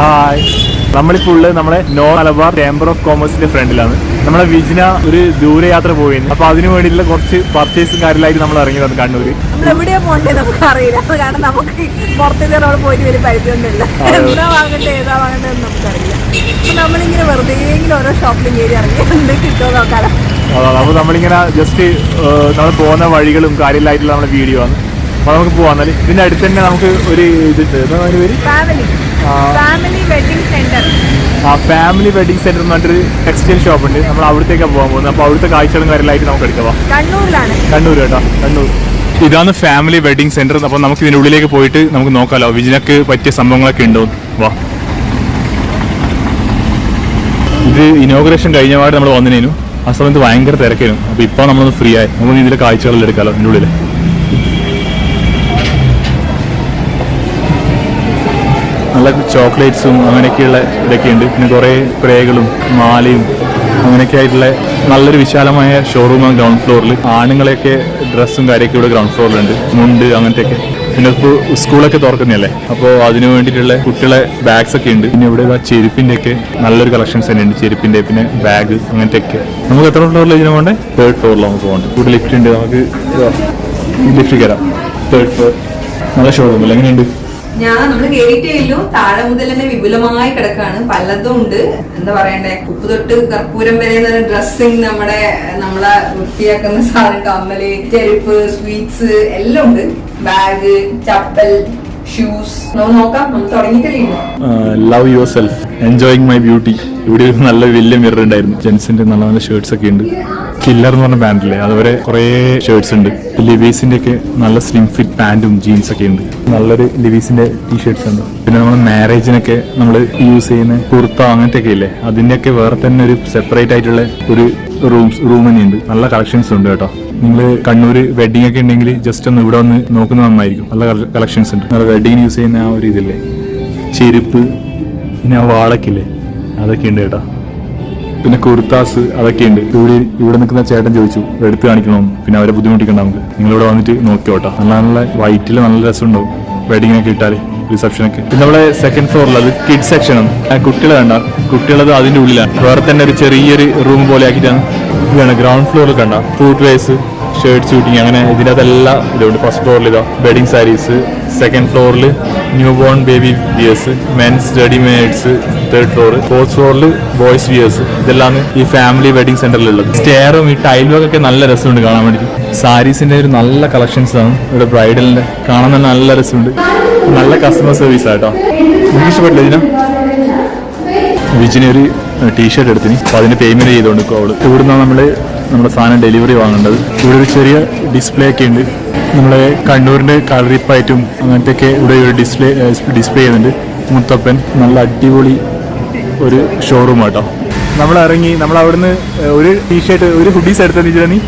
Hi നമ്മളിപ്പോൾ ഉള്ളത് നമ്മുടെ നോ മലബാർ ചേംബർ ഓഫ് കോമേഴ്സിന്റെ ഫ്രണ്ടിലാണ് നമ്മളെ വിജിന ഒരു ദൂരയാത്ര പോയിരുന്നു. അപ്പൊ അതിനു വേണ്ടിയിട്ടുള്ള കുറച്ച് പർച്ചേസും കാര്യങ്ങളായിട്ട് നമ്മൾ കണ്ണൂര്. എവിടെയാ പോകണ്ടേ നമുക്ക് അറിയില്ല കാരണം നമുക്ക് പുറത്തേക്ക് നമ്മൾ പോയിട്ട് വലിയ പരിചയമൊന്നുമില്ല. അതെ. എന്താ വാങ്ങണ്ടേ ഏതാ വാങ്ങണ്ടേ എന്ന് നമുക്കറിയില്ല. അപ്പൊ നമ്മളിങ്ങനെ വെറുതെ ഇങ്ങനെ ഓരോ ഷോപ്പിലും കയറി ഇറങ്ങി എന്ത് കിട്ടുമോ നോക്കാലോ. അതാണ്. അപ്പോൾ നമ്മളിങ്ങനെ ജസ്റ്റ് നമ്മൾ പോകുന്ന വഴികളും കാര്യങ്ങളായിട്ടുള്ള നമ്മുടെ വീഡിയോ ആണ്. അപ്പൊ നമുക്ക് പോവാന്നാൽ ഇതിന്റെ അടുത്ത് തന്നെ നമുക്ക് ഒരു ഇത് എന്താ പേര്? ഫാമിലി. വെഡിങ് സെന്റർ ആ ഫാമിലി വെഡിങ് സെന്റർ എന്ന് പറഞ്ഞൊരു ടെക്സ്റ്റൈൽ ഷോപ്പ് ഉണ്ട്. നമ്മൾ അവിടത്തേക്കാണ് പോകാൻ പോകുന്നത്. അപ്പോൾ അവിടുത്തെ കാഴ്ചകളും കാര്യങ്ങളായിട്ട് നമുക്ക് എടുക്കാം. കണ്ണൂരിലാണ്. കണ്ണൂർ കേട്ടോ. കണ്ണൂർ ഇതാണ് ഫാമിലി വെഡിങ് സെന്റർ അപ്പോൾ നമുക്ക് ഇതിന്റെ ഉള്ളിലേക്ക് പോയിട്ട് നമുക്ക് നോക്കാലോ. വിജിനക്ക് പറ്റിയ സംഭവങ്ങളൊക്കെ ഉണ്ടോ വാ. ഇത് ഇനോഗ്രേഷൻ കഴിഞ്ഞ പാട് നമ്മൾ വന്നിനു ആ സമയത്ത് ഭയങ്കര തിരക്കായിരുന്നു അപ്പോൾ ഇപ്പോൾ നമ്മളൊന്ന് ഫ്രീ ആയി. നമുക്ക് ഇതിലെ കാഴ്ചകളിൽ എടുക്കാമല്ലോ ഇതിന്റെ ഉള്ളിൽ നല്ല ചോക്ലേറ്റ്സും അങ്ങനെയൊക്കെയുള്ള ഇതൊക്കെയുണ്ട്. പിന്നെ കുറേ പ്രേകളും മാലയും അങ്ങനെയൊക്കെ ആയിട്ടുള്ള നല്ലൊരു വിശാലമായ ഷോറൂമാണ് ഗ്രൗണ്ട് ഫ്ലോറിൽ ആണുങ്ങളെയൊക്കെ ഡ്രസ്സും കാര്യമൊക്കെ ഇവിടെ ഗ്രൗണ്ട് ഫ്ലോറിലുണ്ട് മുണ്ട് അങ്ങനത്തെയൊക്കെ. പിന്നെ ഇപ്പോൾ സ്കൂളൊക്കെ തുറക്കുന്നതല്ലേ? അപ്പോൾ അതിന് വേണ്ടിയിട്ടുള്ള കുട്ടികളെ ബാഗ്സ് ഒക്കെ ഉണ്ട്. പിന്നെ ഇവിടെ ചെരുപ്പിന്റെ ഒക്കെ നല്ലൊരു കളക്ഷൻസ് തന്നെ ഉണ്ട് ചെരുപ്പിന്റെ പിന്നെ ബാഗ് അങ്ങനത്തെ ഒക്കെ നമുക്ക് എത്ര ഫ്ലോറിൽ ഇതിന് പോകണ്ടേ? തേർഡ് ഫ്ലോറിൽ നമുക്ക് പോകണ്ടേ. ഇവിടെ ലിഫ്റ്റ് ഉണ്ട്. നമുക്ക് ലിഫ്റ്റ് കയറാം തേർഡ് ഫ്ലോർ നല്ല ഷോറൂം അല്ലേ? എങ്ങനെയുണ്ട്? ഞാൻ നമ്മൾ കേട്ടിയില്ലും താഴെ മുതൽ തന്നെ വിപുലമായി കിടക്കാണ്. പലതും ഉണ്ട്. എന്താ പറയണ്ടേ? ഉപ്പ് തൊട്ട് കർപ്പൂരം വരെ ഡ്രസ്സിങ് നമ്മുടെ നമ്മളെ വൃത്തിയാക്കുന്ന സാധനം കമ്മൽ ചെരുപ്പ് സ്വീറ്റ്സ് എല്ലാം ഉണ്ട്. ബാഗ് ചപ്പൽ ഷൂസ് നോക്കാം. തുടങ്ങിയിട്ടല്ലേ. Love yourself enjoying my beauty ഇവിടെ ഒരു നല്ല വലിയ മിറർ ഉണ്ടായിരുന്നു. ജെൻസിന്റെ നല്ല നല്ല ഷർട്ട്സ് ഒക്കെ ഉണ്ട്. കില്ലർ എന്ന് പറഞ്ഞ ബാൻഡില്ലേ അതുവരെ കുറേ ഷർട്ട്സ് ഉണ്ട്. ലിവീസിന്റെ ഒക്കെ നല്ല സ്ലിം ഫിറ്റ് പാന്റും ജീൻസ് ഒക്കെ ഉണ്ട്. നല്ലൊരു ലിവീസിന്റെ ടീ ഷർട്ട്സ് ഉണ്ട്. പിന്നെ നമ്മൾ മാരേജിനൊക്കെ നമ്മൾ യൂസ് ചെയ്യുന്ന കുർത്ത അങ്ങനത്തെ ഒക്കെ ഇല്ലേ അതിന്റെയൊക്കെ വേറെ തന്നെ ഒരു സെപ്പറേറ്റ് ആയിട്ടുള്ള ഒരു റൂംസ് റൂം തന്നെയുണ്ട്. നല്ല കളക്ഷൻസ് ഉണ്ട് കേട്ടോ. നിങ്ങൾ കണ്ണൂർ വെഡിങ് ഒക്കെ ഉണ്ടെങ്കിൽ ജസ്റ്റ് ഒന്ന് ഇവിടെ വന്ന് നോക്കുന്നത് നന്നായിരിക്കും. നല്ല കളക്ഷൻസ് ഉണ്ട്. നല്ല വെഡിങ്ങിന് യൂസ് ചെയ്യുന്ന ആ ഒരു ഇതില്ലേ? ചെരുപ്പ് പിന്നെ ആ വാളക്കില്ലേ അതൊക്കെ ഉണ്ട് കേട്ടോ. പിന്നെ കുർത്താസ് അതൊക്കെ ഉണ്ട്. ഇവിടെ ഇവിടെ നിൽക്കുന്ന ചേട്ടൻ ചോദിച്ചു എടുത്ത് കാണിക്കണമെന്ന് പിന്നെ അവരെ ബുദ്ധിമുട്ടിക്കണ്ട നമുക്ക്. നിങ്ങളിവിടെ വന്നിട്ട് നോക്കിയോട്ടോ നല്ല നല്ല വൈറ്റിൽ നല്ല രസമുണ്ടാവും. വെഡിങ്ങിനൊക്കെ ഇട്ടാൽ. റിസപ്ഷനൊക്കെ പിന്നെ നമ്മളെ സെക്കൻഡ് ഫ്ലോറിൽ അത് കിഡ് സെക്ഷനാണ് കുട്ടികളെ കണ്ട കുട്ടികളത് അതിന്റെ ഉള്ളിലാണ്. വേറെ തന്നെ ഒരു ചെറിയൊരു റൂം പോലെ ആക്കിയിട്ടാണ്. ഗ്രൗണ്ട് ഫ്ലോറിൽ കണ്ട. ഫുഡ് വേസ് ഷർട്ട് ഷൂട്ടിങ് അങ്ങനെ ഇതിനകത്തെല്ലാം ഇതുണ്ട്. ഫസ്റ്റ് ഫ്ലോറിൽ ഇതാ വെഡിങ് സാരീസ് സെക്കൻഡ് ഫ്ലോറിൽ new born baby wears men's readymades third floor fourth ഫ്ലോറിൽ ബോയ്സ് വിയേഴ്സ് ഇതെല്ലാം ഈ ഫാമിലി വെഡിങ് സെന്ററിലുള്ളത് സ്റ്റെയറും ഈ ടൈൽ വർക്കൊക്കെ നല്ല രസമുണ്ട് കാണാൻ വേണ്ടി സാരീസിന്റെ ഒരു നല്ല കളക്ഷൻസ് ആണ് ഇവിടെ ബ്രൈഡലിന്റെ കാണാൻ തന്നെ നല്ല രസമുണ്ട്. നല്ല കസ്റ്റമർ സർവീസ് ആട്ടോ ഇഷ്ടപ്പെട്ടില്ല ഇതിനാ? വിജിന് ഒരു ടീഷർട്ട് എടുത്തിന്. അപ്പൊ അതിന് പേയ്മെന്റ് ചെയ്തുകൊണ്ട് അവൾ. ഇവിടുന്ന് നമ്മൾ നമ്മുടെ സാധനം ഡെലിവറി വാങ്ങേണ്ടത്. ഇവിടെ ഒരു ചെറിയ ഡിസ്പ്ലേ ഒക്കെ ഉണ്ട്. നമ്മളെ കണ്ണൂരിന്റെ കളറിപ്പായിട്ടും അങ്ങനത്തെ ഒക്കെ ഇവിടെ ഒരു ഡിസ്പ്ലേ ഡിസ്പ്ലേ ചെയ്യുന്നുണ്ട്. മുത്തപ്പൻ നല്ല അടിപൊളി ഒരു ഷോറൂം കേട്ടോ നമ്മൾ ഇറങ്ങി നമ്മൾ അവിടുന്ന് ഒരു ടീഷർട്ട് ഒരു ഹുഡീസ് എടുത്തെന്ന് വെച്ചാൽ നീ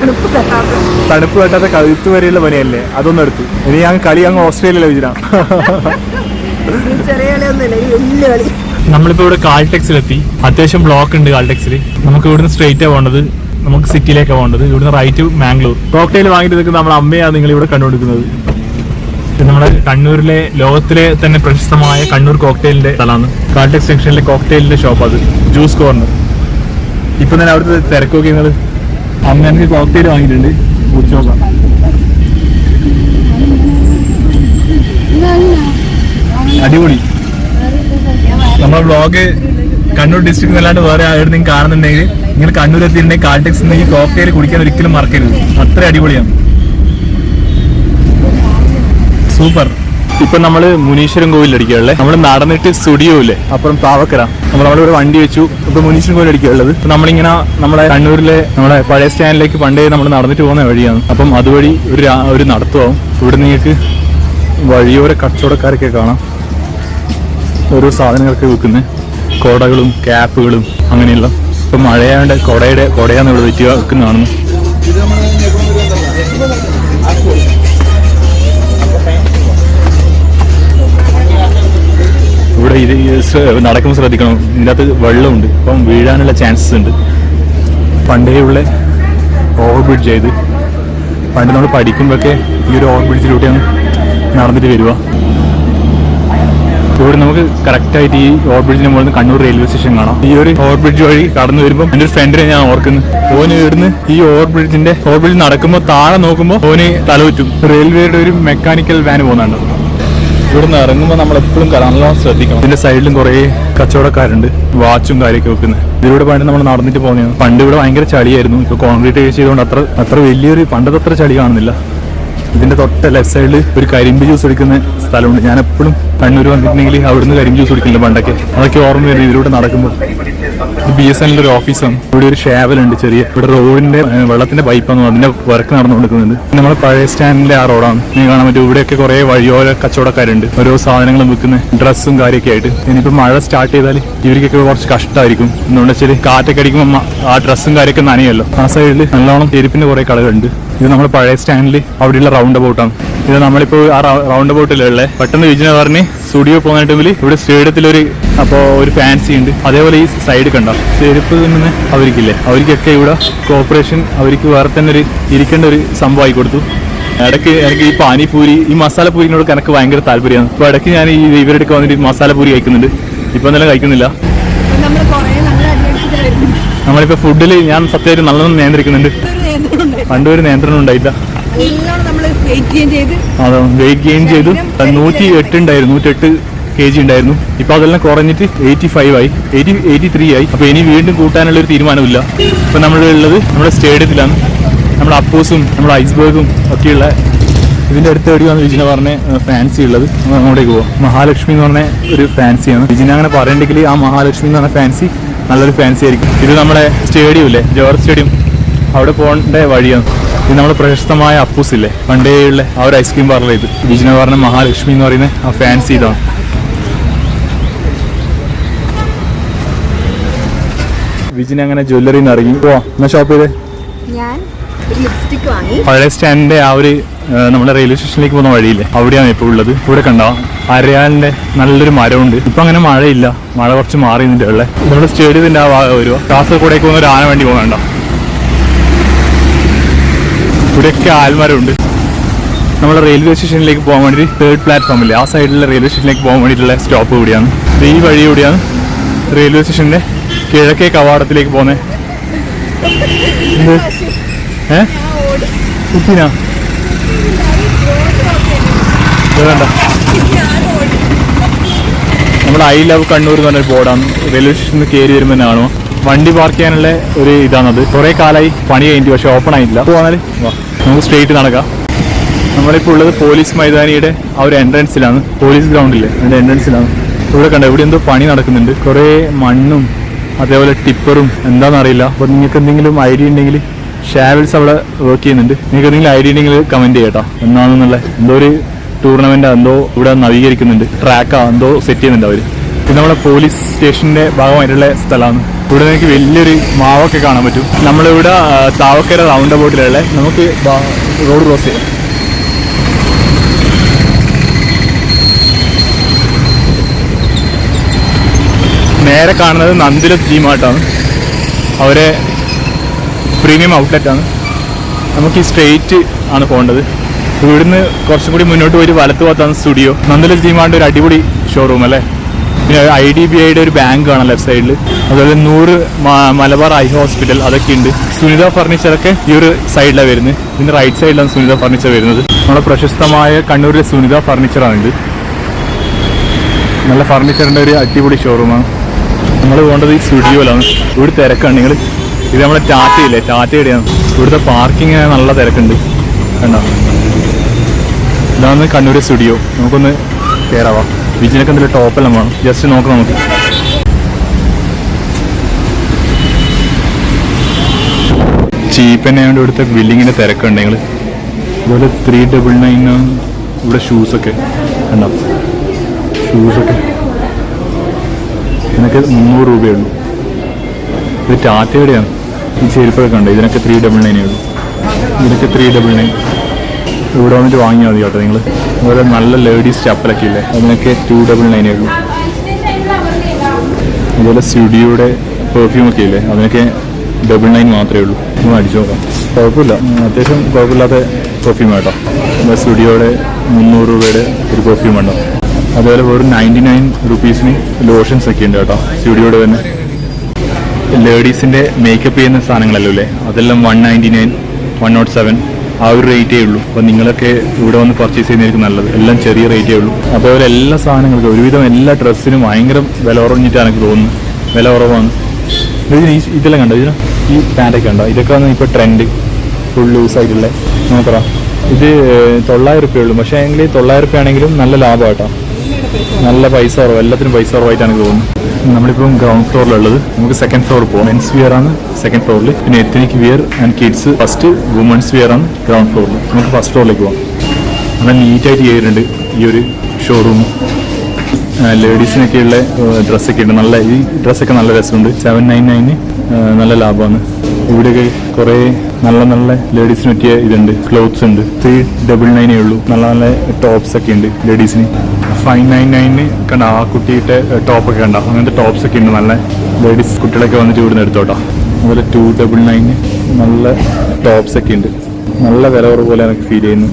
തണുപ്പ് തട്ടാത്ത. പറ്റാത്ത കഴുത്ത് വരെയുള്ള പനിയല്ലേ? അതൊന്നും എടുത്തു. ഇനി ഞാൻ കളി അങ്ങ് ഓസ്ട്രേലിയയിലെ വിചാരം ചെറിയ കളിയൊന്നുമില്ല വലിയ കളി. നമ്മളിപ്പോ ഇവിടെ കാൾടെക്സിലെത്തി അത്യാവശ്യം ബ്ലോക്ക് ഉണ്ട് കാൾടെക്സിൽ നമുക്ക് ഇവിടുന്ന് സ്ട്രെയിറ്റ് പോകേണ്ടത്. നമുക്ക് സിറ്റിയിലേക്ക് പോകേണ്ടത്. ഇവിടുന്ന് റൈറ്റ് മാംഗ്ലൂർ. കോക്ടെയിൽ വാങ്ങിയിട്ട് നിൽക്കുന്ന നമ്മുടെ അമ്മയാണ് നിങ്ങൾ ഇവിടെ കണ്ടുപിടിക്കുന്നത് നമ്മുടെ കണ്ണൂരിലെ ലോകത്തിലെ തന്നെ പ്രശസ്തമായ കണ്ണൂർ കോക്ടെയിലിന്റെ സ്ഥലമാണ്. കാൾടെക്സ് ജംഗ്ഷനിലെ കോക്ടെയിലിന്റെ ഷോപ്പ് അത്. ജ്യൂസ് കോർണർ ഇപ്പൊ തന്നെ അവിടുത്തെ തിരക്കൊക്കെ നിങ്ങൾ അമ്മ എനിക്ക് കോക്ടെയിൽ വാങ്ങിയിട്ടുണ്ട്. അടിപൊളി. നമ്മുടെ വ്ളോഗ് കണ്ണൂർ ഡിസ്ട്രിക്ട് അല്ലാണ്ട് വേറെ നിങ്ങൾ കാണുന്നുണ്ടെങ്കിൽ നിങ്ങൾ കണ്ണൂർ എത്തിയിട്ടുണ്ടെങ്കിൽ കാൾടെക്സ് ഈ കോക്ടെയിൽ കുടിക്കാൻ ഒരിക്കലും മറക്കരുത്. അത്ര അടിപൊളിയാണ്. സൂപ്പർ ഇപ്പൊ നമ്മൾ മുനീശ്വരൻ കോവിൽ അടിക്കുകയുള്ളത് നമ്മൾ നടന്നിട്ട് സ്റ്റുഡിയോ ഇല്ലേ അപ്പുറം താവക്കര നമ്മൾ അവിടെ ഒരു വണ്ടി വെച്ചു. ഇപ്പൊ മുനീശ്വരൻ കോവിൽ അടിക്കുകയുള്ളത് നമ്മളിങ്ങനെ നമ്മുടെ കണ്ണൂരിലെ നമ്മുടെ പഴയ സ്റ്റാൻഡിലേക്ക് പണ്ടേ നമ്മൾ നടന്നിട്ട് പോകുന്ന വഴിയാണ്. അപ്പം അതുവഴി ഒരു ഒരു നടത്തുവാകും ഇവിടെ നിങ്ങൾക്ക് വഴിയോര കച്ചവടക്കാരൊക്കെ കാണാം. ഓരോ സാധനങ്ങളൊക്കെ വിൽക്കുന്നത് കുടകളും ക്യാപ്പുകളും അങ്ങനെയുള്ള. ഇപ്പൊ മഴയാണ്ട് കുടയുടെ കുടയാണ് ഇവിടെ വെച്ച് വെക്കുന്നതാണ് ഇവിടെ ഇത് നടക്കുമ്പോൾ ശ്രദ്ധിക്കണം. ഇതിനകത്ത് വെള്ളമുണ്ട്. അപ്പം വീഴാനുള്ള ചാൻസസ് ഉണ്ട്. പണ്ടേയുള്ള ഓവർ ബ്രിഡ്ജ് ആയത്. പണ്ട് നമ്മൾ പഠിക്കുമ്പോഴൊക്കെ ഈ ഒരു ഓവർ ബ്രിഡ്ജിലൂടെയാണ് നടന്നിട്ട് വരിക ഇവിടെ നമുക്ക് കറക്റ്റ് ആയിട്ട് ഈ ഓവർ ബ്രിഡ്ജിന് മുകളിൽ കണ്ണൂർ റെയിൽവേ സ്റ്റേഷൻ കാണാം. ഈ ഒരു ഓവർ ബ്രിഡ്ജ് വഴി കടന്നു വരുമ്പോൾ എന്റെ ഒരു ഫ്രണ്ടിനെ ഞാൻ ഓർക്കുന്നു. ഓന് ഇവിടുന്ന് ഈ ഓവർ ബ്രിഡ്ജിന്റെ ഓവർ ബ്രിഡ്ജ് നടക്കുമ്പോൾ താഴെ നോക്കുമ്പോൾ ഓന് തലവറ്റും റെയിൽവേയുടെ ഒരു മെക്കാനിക്കൽ വാൻ പോകുന്നുണ്ട്. ഇവിടുന്ന് ഇറങ്ങുമ്പോൾ നമ്മൾ എപ്പോഴും നല്ലോണം ശ്രദ്ധിക്കണം. ഇതിന്റെ സൈഡിലും കുറേ കച്ചവടക്കാരുണ്ട്. വാച്ചും കാര്യമൊക്കെ വെക്കുന്നത് ഇതിലൂടെ പണ്ട് നമ്മൾ നടന്നിട്ട് പോകുന്നതാണ്. പണ്ട് ഇവിടെ ഭയങ്കര ചളിയായിരുന്നു. ഇപ്പൊ കോൺക്രീറ്റ് ചെയ്തുകൊണ്ട് അത്ര അത്ര വലിയൊരു പണ്ടത്തെ അത്ര ചളി കാണുന്നില്ല. ഇതിന്റെ തൊട്ട് ലെഫ്റ്റ് സൈഡിൽ ഒരു കരിമ്പ് ജ്യൂസ് എടുക്കുന്ന സ്ഥലമുണ്ട്. ഞാൻ എപ്പോഴും കണ്ണൂർ വന്നിട്ടുണ്ടെങ്കിൽ അവിടുന്ന് കരിമ്പ് ജ്യൂസ് കുടിക്കില്ല പണ്ടൊക്കെ. അതൊക്കെ ഓർമ്മ വരുന്നത് ഇതിലൂടെ നടക്കുമ്പോൾ. ബി എസ് എന്റെ ഒരു ഓഫീസാണ് ഇവിടെ ഒരു ഷാവലുണ്ട് ചെറിയ. ഇവിടെ റോഡിന്റെ വെള്ളത്തിന്റെ പൈപ്പാണ് അതിന്റെ വർക്ക് നടന്നുകൊടുക്കുന്നുണ്ട് നമ്മുടെ പഴയ സ്റ്റാൻഡിലെ ആ റോഡാണ് നീ കാണാൻ പറ്റും ഇവിടെയൊക്കെ കുറെ വഴിയോര കച്ചവടക്കാരുണ്ട്. ഓരോ സാധനങ്ങളും വിൽക്കുന്ന ഡ്രസ്സും കാര്യമൊക്കെ ആയിട്ട്. ഇനിയിപ്പോൾ മഴ സ്റ്റാർട്ട് ചെയ്താൽ ഇവർക്കൊക്കെ കുറച്ച് കഷ്ടമായിരിക്കും. എന്തുകൊണ്ട് വെച്ചാൽ കാറ്റൊക്കെ അടിക്കുമ്പോൾ ആ ഡ്രസ്സും കാര്യമൊക്കെ നനയല്ലോ ആ സൈഡിൽ നല്ലോണം ചെരുപ്പിന്റെ കുറെ കടകളുണ്ട്. ഇത് നമ്മൾ പഴയ സ്റ്റാൻഡിൽ അവിടെയുള്ള റൗണ്ട് അബൌട്ടാണ് ഇത് നമ്മളിപ്പോ ആ റൗണ്ട് അബൌട്ടിലുള്ള പെട്ടെന്ന് വിജയനെ പറഞ്ഞ് സ്റ്റുഡിയോ പോകുന്ന ടൈമിൽ ഇവിടെ സ്റ്റേഡിയത്തിലൊരു അപ്പോൾ ഒരു ഫാൻസി ഉണ്ട്. അതേപോലെ ഈ സൈഡ് കണ്ട? ചെരുപ്പ് നിന്ന് അവർക്കില്ലേ അവർക്കൊക്കെ ഇവിടെ കോർപ്പറേഷൻ അവർക്ക് വേറെ തന്നെ ഒരു ഇരിക്കേണ്ട ഒരു സംഭവമായി കൊടുത്തു. ഇടയ്ക്ക് എനിക്ക് ഈ പാനിപൂരി ഈ മസാലപൂരിനോട് എനിക്ക് ഭയങ്കര താല്പര്യമാണ്. അപ്പോൾ ഇടയ്ക്ക് ഞാൻ ഈ ഇവരുടെ വന്നിട്ട് മസാലപൂരി കഴിക്കുന്നുണ്ട്. ഇപ്പം എന്തെല്ലാം കഴിക്കുന്നില്ല. നമ്മളിപ്പോൾ ഫുഡിൽ ഞാൻ സത്യമായിട്ട് നല്ലതൊന്നും നിയന്ത്രിക്കുന്നുണ്ട്. പണ്ട് ഒരു നിയന്ത്രണം ഉണ്ടായില്ല. അതെ വെയിറ്റ് ഗെയിൻ ചെയ്തു. നൂറ്റി എട്ട് ഉണ്ടായിരുന്നു നൂറ്റെട്ട് കെ ജി ഉണ്ടായിരുന്നു. ഇപ്പൊ അതെല്ലാം കുറഞ്ഞിട്ട് എയ്റ്റി ഫൈവ് ആയി. എയ്റ്റി എയ്റ്റി ത്രീ ആയി. അപ്പൊ ഇനി വീണ്ടും കൂട്ടാനുള്ള ഒരു തീരുമാനമില്ല ഇപ്പൊ നമ്മൾ ഉള്ളത് നമ്മുടെ സ്റ്റേഡിയത്തിലാണ്. നമ്മുടെ അപ്പൂസും നമ്മുടെ ഐസ്ബർഗും ഒക്കെയുള്ള ഇതിന്റെ അടുത്ത് എവിടെയാണ് വിജിന പറഞ്ഞ ഫാൻസി ഉള്ളത്. അങ്ങോട്ടേക്ക് പോവാം. മഹാലക്ഷ്മി എന്ന് പറഞ്ഞ ഒരു ഫാൻസിയാണ് വിജിന അങ്ങനെ പറയണ്ടെങ്കിൽ ആ മഹാലക്ഷ്മി എന്ന് പറഞ്ഞ ഫാൻസി നല്ലൊരു ഫാൻസി ആയിരിക്കും. ഇത് നമ്മുടെ സ്റ്റേഡിയം ഇല്ലേ ജോർജ് സ്റ്റേഡിയം. അവിടെ പോകേണ്ട വഴിയാണ് ഇത് നമ്മുടെ പ്രശസ്തമായ അപ്പൂസ് ഇല്ലേ പണ്ടേയുള്ള ആ ഒരു ഐസ്ക്രീം പാർലർ ഇത്. വിജയന പറഞ്ഞ മഹാലക്ഷ്മി എന്ന് പറയുന്ന ആ ഫാൻസി ഇതാണ്. വിജിന് അങ്ങനെ ജ്വല്ലറി നിന്ന് ഇറങ്ങി. എന്നാ ഷോപ്പ് ചെയ്തേ? പഴയ സ്റ്റാൻഡിന്റെ ആ ഒരു നമ്മുടെ റെയിൽവേ സ്റ്റേഷനിലേക്ക് പോകുന്ന വഴിയില്ലേ? അവിടെയാണ് ഇപ്പോൾ ഉള്ളത്. ഇവിടെ കണ്ടോ? അരയാലിന്റെ നല്ലൊരു മരമുണ്ട്. ഇപ്പൊ അങ്ങനെ മഴയില്ല. മഴ കുറച്ച് മാറി നിന്നിട്ടുള്ളത് നമ്മുടെ സ്റ്റേഡിയത്തിന്റെ ആ ഭാഗം വരുക കാസർഗോഡേക്ക് പോകുന്ന ഒരു ആന വേണ്ടി പോകണ്ട ഇവിടെയൊക്കെ ആൽമരമുണ്ട് നമ്മൾ റെയിൽവേ സ്റ്റേഷനിലേക്ക് പോകാൻ വേണ്ടി തേർഡ് പ്ലാറ്റ്ഫോമില്ലേ ആ സൈഡിലെ റെയിൽവേ സ്റ്റേഷനിലേക്ക് പോകാൻ വേണ്ടിയിട്ടുള്ള സ്റ്റോപ്പ് കൂടിയാണ് ഈ വഴി കൂടിയാണ് റെയിൽവേ സ്റ്റേഷന്റെ കിഴക്കേ കവാടത്തിലേക്ക് പോകുന്നത് ഏ? നമ്മുടെ ഐ ലവ് കണ്ണൂർ എന്ന് പറഞ്ഞൊരു ബോർഡാണ്. റെയിൽവേ സ്റ്റേഷനിൽ കയറി വരുമ്പോൾ കാണുമോ വണ്ടി പാർക്ക് ചെയ്യാനുള്ള ഒരു ഇതാണത്. കുറെ കാലമായി പണി കഴിഞ്ഞിട്ട് പക്ഷെ ഓപ്പൺ ആയിട്ടില്ല. പോകാനാൽ നമുക്ക് സ്ട്രെയിറ്റ് നടക്കാം. നമ്മളിപ്പോൾ ഉള്ളത് പോലീസ് മൈതാനിയുടെ ആ ഒരു എൻട്രൻസിലാണ് പോലീസ് ഗ്രൗണ്ടില്ലേ അതിന്റെ എൻട്രൻസിലാണ് ഇവിടെ കണ്ട ഇവിടെ എന്തോ പണി നടക്കുന്നുണ്ട്. കുറേ മണ്ണും അതേപോലെ ടിപ്പറും എന്താണെന്നറിയില്ല. അപ്പോൾ നിങ്ങൾക്ക് എന്തെങ്കിലും ഐഡിയ ഉണ്ടെങ്കിൽ ഷാവൽസ് അവിടെ വർക്ക് ചെയ്യുന്നുണ്ട്. നിങ്ങൾക്ക് എന്തെങ്കിലും ഐഡിയ ഉണ്ടെങ്കിൽ കമന്റ് ചെയ്യട്ടോ എന്നാണെന്നുള്ള എന്തോ ഒരു ടൂർണമെന്റ് എന്തോ ഇവിടെ നവീകരിക്കുന്നുണ്ട്. ട്രാക്കാ എന്തോ സെറ്റ് ചെയ്യുന്നുണ്ട് അവർ. ഇത് നമ്മുടെ പോലീസ് സ്റ്റേഷന്റെ ഭാഗമായിട്ടുള്ള സ്ഥലമാണ്. ഇവിടെ നിങ്ങൾക്ക് വലിയൊരു മാവൊക്കെ കാണാൻ പറ്റും. നമ്മളിവിടെ താവക്കര റൗണ്ട് അബൌട്ടിലുള്ള നമുക്ക് റോഡ് ക്രോസ് ചെയ്യാം. നേരെ കാണുന്നത് നന്ദിലത്ത് ജി മാർട്ടാണ് അവരെ പ്രീമിയം ആണ് നമുക്ക് ഈ സ്ട്രെയിറ്റ് ആണ് പോകേണ്ടത്. ഇവിടുന്ന് കുറച്ചും കൂടി മുന്നോട്ട് പോയി വലത്ത് ഭാഗത്താണ് സ്റ്റുഡിയോ നന്ദലത്ത് ജി മാർട്ടിന്റെ ഒരു അടിപൊളി ഷോറൂം അല്ലേ? പിന്നെ ഐ ഡി ബി ഐയുടെ ഒരു ബാങ്ക് ആണ് ലെഫ്റ്റ് സൈഡിൽ അതുപോലെ നൂറ് മലബാർ ഐ ഹോസ്പിറ്റൽ അതൊക്കെ ഉണ്ട്. സുനിത ഫർണിച്ചറൊക്കെ ഈ ഒരു സൈഡിലാണ് വരുന്നത്. ഇതിന്റെ റൈറ്റ് സൈഡിലാണ് സുനിത ഫർണിച്ചർ വരുന്നത്. നമ്മുടെ പ്രശസ്തമായ കണ്ണൂരിലെ സുനിത ഫർണിച്ചറാണ് ഇത്. നല്ല ഫർണിച്ചറിന്റെ ഒരു അടിപൊളി ഷോറൂമാണ് നമ്മൾ പോകേണ്ടത് ഈ സ്റ്റുഡിയോയിലാണ് ഇവിടെ തിരക്കാണ് നിങ്ങൾ ഇത് നമ്മുടെ ടാറ്റയില്ലേ ടാറ്റയുടെയാണ് ഇവിടുത്തെ പാർക്കിംഗ് നല്ല തിരക്കുണ്ട്. കണ്ടോ? ഇതാണ് കണ്ണൂർ സ്റ്റുഡിയോ നമുക്കൊന്ന് കയറാവാം ബീച്ചിനൊക്കെ എന്തെങ്കിലും ടോപ്പെല്ലാം വേണം. ജസ്റ്റ് നോക്ക് നമുക്ക്. ചീപ്പ് തന്നെ ആയതുകൊണ്ട് ഇവിടുത്തെ ബില്ലിങ്ങിന്റെ തിരക്കുണ്ട് നിങ്ങൾ അതുപോലെ ത്രീ ഡബിൾ നയൻ ഇവിടെ ഷൂസൊക്കെ ഉണ്ടാവും ഷൂസൊക്കെ ഇതിനൊക്കെ മുന്നൂറ് രൂപയുള്ളൂ ഇത് ടാറ്റയുടെയാണ്. ഈ ചെരുപ്പൊക്കെ ഉണ്ട് ഇതിനൊക്കെ ത്രീ ഡബിൾ നയനേ ഉള്ളൂ. ഇതിനൊക്കെ ത്രീ ഡബിൾ നയൻ ഇവിടെ വന്നിട്ട് വാങ്ങിയാൽ മതി കേട്ടോ നിങ്ങൾ അതുപോലെ നല്ല ലേഡീസ് ചപ്പലൊക്കെ ഇല്ലേ അതിനൊക്കെ ടു ഡബിൾ നയനേ ഉള്ളൂ അതുപോലെ സ്റ്റുഡിയോയുടെ പെർഫ്യൂം ഒക്കെ ഇല്ലേ അതിനൊക്കെ ഡബിൾ നയൻ മാത്രമേ ഉള്ളൂ. ഒന്ന് അടിച്ചു നോക്കാം. കുഴപ്പമില്ല. അത്യാവശ്യം കുഴപ്പമില്ലാത്ത പെർഫ്യൂം കേട്ടോ നമ്മുടെ സ്റ്റുഡിയോയുടെ മുന്നൂറ് രൂപയുടെ ഒരു പെർഫ്യൂം ഉണ്ടോ? അതുപോലെ വെറും നയന്റി നയൻ റുപ്പീസിന് ലോഷൻസ് ഒക്കെ ഉണ്ട് കേട്ടോ. സ്റ്റുഡിയോയുടെ തന്നെ. ലേഡീസിന്റെ മേക്കപ്പ് ചെയ്യുന്ന സാധനങ്ങളല്ലോ? അല്ലേ അതെല്ലാം one ninety nine one nought seven ആ ഒരു റേറ്റേ ഉള്ളൂ. അപ്പോൾ നിങ്ങളൊക്കെ ഇവിടെ വന്ന് പർച്ചേസ് ചെയ്യുന്നതായിരിക്കും നല്ലത്. എല്ലാം ചെറിയ റേറ്റേ ഉള്ളൂ. അതേപോലെ എല്ലാ സാധനങ്ങൾക്കും ഒരുവിധം എല്ലാ ഡ്രസ്സിനും ഭയങ്കര വില കുറഞ്ഞിട്ടാണ് എനിക്ക് തോന്നുന്നത്. വില കുറവാണ്. ഇതിന് ഇതെല്ലാം കണ്ടോ? ഇതിന് ഈ പാന്റൊക്കെ ഉണ്ടോ ഇതൊക്കെ വന്ന് ഇപ്പോൾ ട്രെൻഡ് ഫുൾ ലൂസ് ആയിട്ടുള്ള. നോക്കറ ഇത് തൊള്ളായിരം റുപ്യ ഉള്ളൂ. പക്ഷേ എങ്കിൽ തൊള്ളായിരം റുപ്യ ആണെങ്കിലും നല്ല ലാഭം കേട്ടോ നല്ല പൈസ കുറവ്. എല്ലാത്തിനും പൈസ കുറവായിട്ടാണ് എനിക്ക് തോന്നുന്നത്. നമ്മളിപ്പം ഗ്രൗണ്ട് ഫ്ലോറിലുള്ളത് നമുക്ക് സെക്കൻഡ് ഫ്ലോർ പോകാം മെൻസ് വിയർ ആണ് സെക്കൻഡ് ഫ്ലോറിൽ പിന്നെ ethnic wear and kids first women's wear ആണ് ഗ്രൗണ്ട് ഫ്ലോറിൽ നമുക്ക് ഫസ്റ്റ് ഫ്ലോറിലേക്ക് പോകാം നല്ല നീറ്റായിട്ട് ചെയ്തിട്ടുണ്ട് ഈ ഒരു ഷോറൂം ലേഡീസിനൊക്കെയുള്ള ഡ്രസ്സൊക്കെ ഉണ്ട്. നല്ല ഈ ഡ്രസ്സൊക്കെ നല്ല രസമുണ്ട്. സെവൻ നയൻ നയന് നല്ല ലാഭമാണ്. ഇവിടെയൊക്കെ കുറേ നല്ല നല്ല ലേഡീസിന് പറ്റിയ ഇതുണ്ട് ക്ലോത്ത്സ് ഉണ്ട്. ത്രീ ഡബിൾ നയനേ ഉള്ളൂ. നല്ല നല്ല ടോപ്സ് ഒക്കെ ഉണ്ട് ലേഡീസിന് ഫൈവ് നയൻ നയന് കണ്ട ആ കുട്ടിയുടെ ടോപ്പൊക്കെ കണ്ട. അങ്ങനത്തെ ടോപ്സ് ഒക്കെ ഉണ്ട് നല്ല ലേഡീസ് കുട്ടികളൊക്കെ വന്നിട്ട് ഇവിടുന്ന് എടുത്തോട്ടോ. അതുപോലെ ടു ഡബിൾ നയന് നല്ല ടോപ്സ് ഒക്കെ ഉണ്ട്. നല്ല വില പോലെ എനിക്ക് ഫീൽ ചെയ്യുന്നു.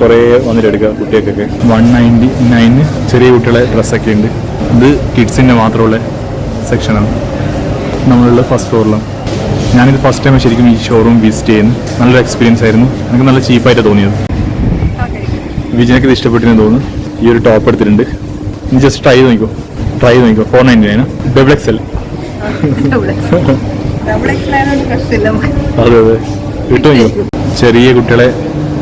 കുറേ വന്നിട്ട് എടുക്കുക കുട്ടികൾക്കൊക്കെ. വൺ നയന്റി നയന് ചെറിയ കുട്ടികളെ ഡ്രസ്സൊക്കെ ഉണ്ട്. ഇത് കിഡ്സിന്റെ മാത്രമുള്ള സെക്ഷനാണ് നമ്മളുള്ള ഫസ്റ്റ് ഫ്ലോറിലാണ് ഞാനിത് ഫസ്റ്റ് ടൈം ശരിക്കും ഈ ഷോറൂം വിസിറ്റ് ചെയ്യുന്നു. നല്ലൊരു എക്സ്പീരിയൻസ് ആയിരുന്നു. എനിക്ക് നല്ല ചീപ്പായിട്ട് തോന്നിയത്. വിജയക്ക് ഇത് ഇഷ്ടപ്പെട്ടെന്ന് തോന്നുന്നു. ഈ ഒരു ടോപ്പ് എടുത്തിട്ടുണ്ട്. ഇനി ജസ്റ്റ് ട്രൈ നോക്കോ. ട്രൈ ചെയ്ത് നോക്കോ. Four ninety nine double X L അതെ അതെ. കിട്ടും നോക്കോ. ചെറിയ കുട്ടികളെ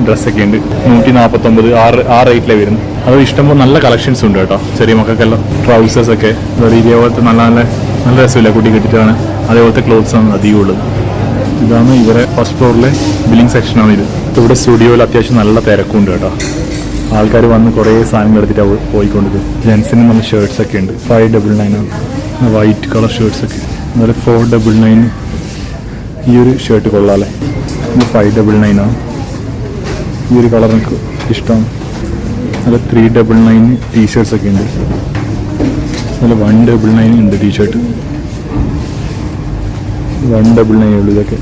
ഡ്രസ്സൊക്കെ ഉണ്ട്. നൂറ്റി നാൽപ്പത്തൊമ്പത് ആറ് ആ റേറ്റിലേ വരുന്നു അത് ഇഷ്ടംപോലെ നല്ല കളക്ഷൻസ് ഉണ്ട് കേട്ടോ. ചെറിയ മക്കൾക്കെല്ലാം ട്രൗസേഴ്സൊക്കെ ഇതേപോലത്തെ നല്ല നല്ല നല്ല രസമില്ല കുട്ടി കിട്ടിയിട്ടാണ് അതേപോലത്തെ ക്ലോത്ത്സ് ആണ് അധികം ഉള്ളത്. ഇതാണ് ഇവരെ ഫസ്റ്റ് ഫ്ലോറിലെ ബില്ലിംഗ് സെക്ഷനാണ് ഇത്. ഇവിടെ സ്റ്റുഡിയോയിൽ അത്യാവശ്യം നല്ല തിരക്കുണ്ട് കേട്ടോ. ആൾക്കാർ വന്ന് കുറേ സാധനങ്ങൾ എടുത്തിട്ടാണ് പോയിക്കൊണ്ടത് ജെൻസിന് നല്ല ഷർട്ട്സ് ഒക്കെ ഉണ്ട്. ഫൈവ് ഡബിൾ നയൻ ആണ്. വൈറ്റ് കളർ ഷർട്ട്സ് ഒക്കെ. അതുപോലെ ഫോർ ഡബിൾ നയൻ ഈ ഒരു ഷർട്ട് കൊള്ളാല്ലേ. ഇത് ഫൈവ് ഡബിൾ നയൻ ആണ്. ഈ ഒരു കളർ എനിക്ക് ഇഷ്ടമാണ്. നല്ല ത്രീ ഡബിൾ നയൻ ടീഷർട്സ് ഒക്കെ ഉണ്ട്. നല്ല വൺ ഡബിൾ നയൻ ഉണ്ട് t shirt one double nine ഉള്ളൂ ഇതൊക്കെ.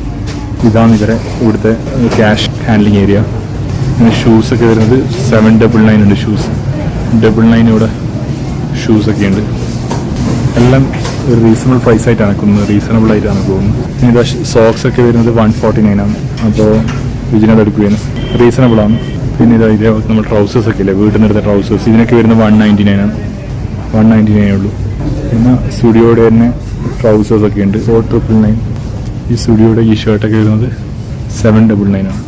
ഇതാണ് ഇവരെ ഇവിടുത്തെ ക്യാഷ് ഹാൻഡ്ലിങ് ഏരിയ പിന്നെ ഷൂസ് ഒക്കെ വരുന്നത് സെവൻ ഡബിൾ നയൻ ഉണ്ട് ഷൂസ് ഡബിൾ നയൻ ഇവിടെ ഷൂസ് ഒക്കെ ഉണ്ട്. എല്ലാം ഒരു റീസണബിൾ പ്രൈസ് ആയിട്ടാണ് നിൽക്കുന്നത്. റീസണബിൾ ആയിട്ടാണ് പോകുന്നത്. പിന്നെ സോക്സ് ഒക്കെ വരുന്നത് വൺ ഫോർട്ടി നയൻ ആണ്. അപ്പോൾ വിജിനത് എടുക്കുകയാണ് റീസണബിൾ ആണ്. പിന്നെ ഇതാ ഇതേ നമ്മൾ ട്രൗസേഴ്സ് ഒക്കെ ഇല്ലേ? വീട്ടിൽ നിന്ന് എടുത്ത ട്രൗസേഴ്സ് ഇതിനൊക്കെ വരുന്നത് വൺ നയന്റി നയൻ ആണ്. വൺ നയന്റി നയൻ ഉള്ളൂ. പിന്നെ സ്റ്റുഡിയോയുടെ തന്നെ ട്രൗസേഴ്സ് ഒക്കെ ഉണ്ട്. ഫോർ ട്രിപ്പിൾ നയൻ ഈ സ്റ്റുഡിയോയുടെ ഈ ഷർട്ടൊക്കെ വരുന്നത് സെവൻ ഡബിൾ നയൻ ആണ്.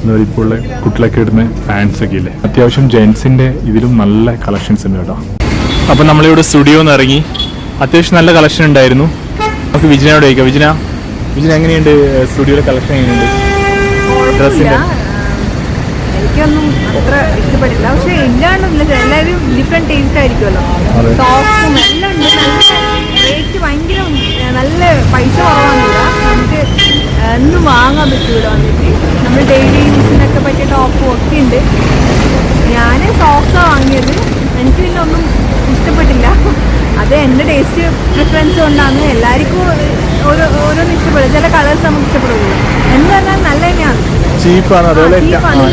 എന്നാൽ ഇപ്പോൾ ഉള്ള കുട്ടികളൊക്കെ ഇടുന്ന പാൻസ് ഒക്കെ ഇല്ലേ? അത്യാവശ്യം ജെൻസിന്റെ ഇതിലും നല്ല കളക്ഷൻസ് ഉണ്ട് കേട്ടോ. അപ്പം നമ്മളിവിടെ സ്റ്റുഡിയോ നിന്ന് ഇറങ്ങി. അത്യാവശ്യം നല്ല കളക്ഷൻ ഉണ്ടായിരുന്നു. നമുക്ക് വിജിനോട് ചോദിക്കാം വിജന വിജിന എങ്ങനെയുണ്ട്? സ്റ്റുഡിയോയിലെ കളക്ഷൻ എങ്ങനെയുണ്ട്? ഡ്രസ്സിന്റെ എനിക്കൊന്നും അത്ര ഇഷ്ടപ്പെട്ടില്ല പക്ഷെ ഇല്ലാണ്ടൊന്നുമില്ല എല്ലാവരും ഡിഫറെന്റ് ടേസ്റ്റ് ആയിരിക്കുമല്ലോ. സോഫ്റ്റും എല്ലാം ഉണ്ട്. നല്ല റേറ്റ് ഭയങ്കര നല്ല പൈസ കുറവാണില്ല നമുക്ക് എന്നും വാങ്ങാൻ പറ്റൂല വന്നിട്ട് നമ്മൾ ഡെയിലി യൂസിനൊക്കെ പറ്റിയ ടോപ്പും ഒക്കെ ഉണ്ട്. ഞാൻ സോക്സാണ് വാങ്ങിയത്. എനിക്ക് പിന്നെ ഒന്നും ഇഷ്ടപ്പെട്ടില്ല. അത് എന്റെ ടേസ്റ്റ് പ്രിഫറൻസ് കൊണ്ടാണ്. എല്ലാവർക്കും ഓരോ ഓരോന്ന് ഇഷ്ടപ്പെടും. ചില കളേഴ്സ് നമുക്ക് ഇഷ്ടപ്പെടുള്ളൂ. എന്ന് പറഞ്ഞാൽ നല്ല തന്നെയാണ്. ചീപ്പാണ്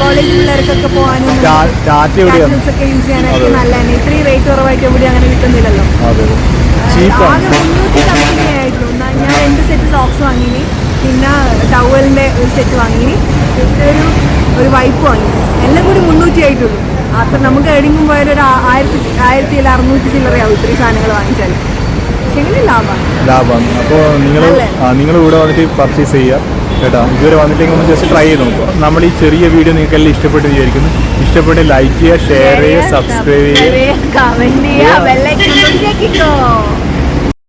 കോളേജ് പിള്ളേർക്കൊക്കെ പോകാനും ഒക്കെ യൂസ് ചെയ്യാനൊക്കെ നല്ല തന്നെ ഇത്രയും റേറ്റ് കുറവായിട്ട് എവിടെയും അങ്ങനെ കിട്ടുന്നില്ലല്ലോ. ആകെ മുന്നൂറ്റി ഞാൻ രണ്ട് സെറ്റ് സോക്സ് വാങ്ങിനി. പിന്നെ ടവലിന്റെ ഒരു സെറ്റ് വാങ്ങിനി. പിന്നെ ഒരു ഒരു വൈപ്പ് വാങ്ങി. എല്ലാം കൂടി മുന്നൂറ്റി ആയിട്ടുള്ളൂ. അത്ര നമുക്ക് എവിടെയെങ്കിലും പോയാൽ ഒരു ആയിരത്തി ആയിരത്തി അല്ല അറുന്നൂറ്റി ചില്ലറയാവും ഇത്രയും സാധനങ്ങൾ വാങ്ങിച്ചാൽ പക്ഷെ എങ്കിലും ലാഭമാണ് ലാഭമാണ് അപ്പോൾ നിങ്ങൾ? നിങ്ങൾ ഇവിടെ വന്നിട്ട് പർച്ചേസ് ചെയ്യുക കേട്ടോ? ഇതുവരെ വന്നിട്ടെങ്കിൽ ഒന്ന് ജസ്റ്റ് ട്രൈ ചെയ്ത് നോക്കുക നമ്മൾ ഈ ചെറിയ വീഡിയോ നിങ്ങൾക്ക് എല്ലാം ഇഷ്ടപ്പെട്ട് വിചാരിക്കുന്നു. ഇഷ്ടപ്പെട്ട് ലൈക്ക് ചെയ്യുക ഷെയർ ചെയ്യുക സബ്സ്ക്രൈബ് ചെയ്യുക